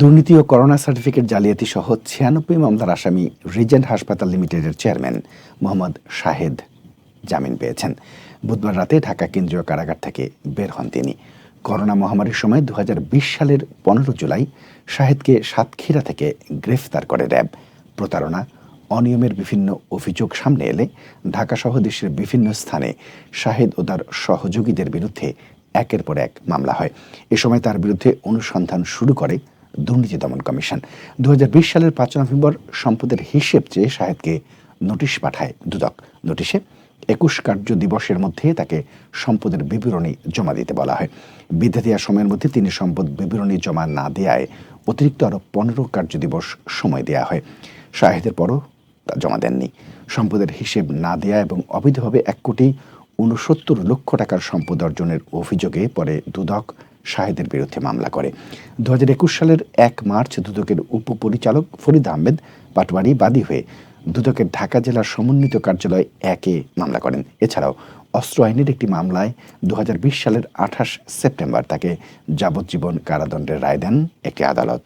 দুর্নীতি ও corona certificate জালিয়াতি সহ ছিয়ানব্বই মামলার আসামি রিজেন্ট হাসপাতাল লিমিটেডের চেয়ারম্যান মোহাম্মদ শাহেদ জামিন পেয়েছেন। বুধবার রাতে ঢাকা কেন্দ্রীয় কারাগার থেকে বের হন তিনি। করোনা মহামারীর সময় দু হাজার বিশ সালের পনেরো জুলাই শাহেদকে সাতক্ষীরা থেকে গ্রেফতার করে র্যাব। প্রতারণা, অনিয়মের বিভিন্ন অভিযোগ সামনে এলে ঢাকাসহ দেশের বিভিন্ন স্থানে শাহেদ ও তার সহযোগীদের বিরুদ্ধে একের পর এক মামলা হয়। এ সময় তার বিরুদ্ধে অনুসন্ধান শুরু করে দুর্নীতি দমন কমিশন। দু হাজার বিশ সালের পাঁচ নভেম্বর সম্পদের হিসেব চেয়ে শাহেদকে নোটিশ পাঠায় দুদক। নোটিশে একুশ কার্য দিবসের মধ্যে তাকে সম্পদের বিবরণী জমা দিতে বলা হয়। দেওয়ার সময়ের মধ্যে তিনি সম্পদ বিবরণী জমা না দেওয়ায় অতিরিক্ত আরও পনেরো কার্য দিবস সময় দেওয়া হয়। শাহেদের পরও তা জমা দেননি। সম্পদের হিসেব না দেয়া এবং অবৈধভাবে এক কোটি উনসত্তর লক্ষ টাকার সম্পদ অর্জনের অভিযোগে পরে দুদক শাহেদের বিরুদ্ধে মামলা করে। দু হাজার একুশ সালের এক মার্চ দুদকের উপপরিচালক ফরিদ আহমেদ পাটওয়ারি বাদী হয়ে দুদকের ঢাকা জেলার সমন্বিত কার্যালয় একে মামলা করেন। এছাড়াও অস্ত্র আইনের একটি মামলায় দু হাজার বিশ সালের আঠাশ সেপ্টেম্বর তাকে যাবজ্জীবন কারাদণ্ডের রায় দেন একটি আদালত।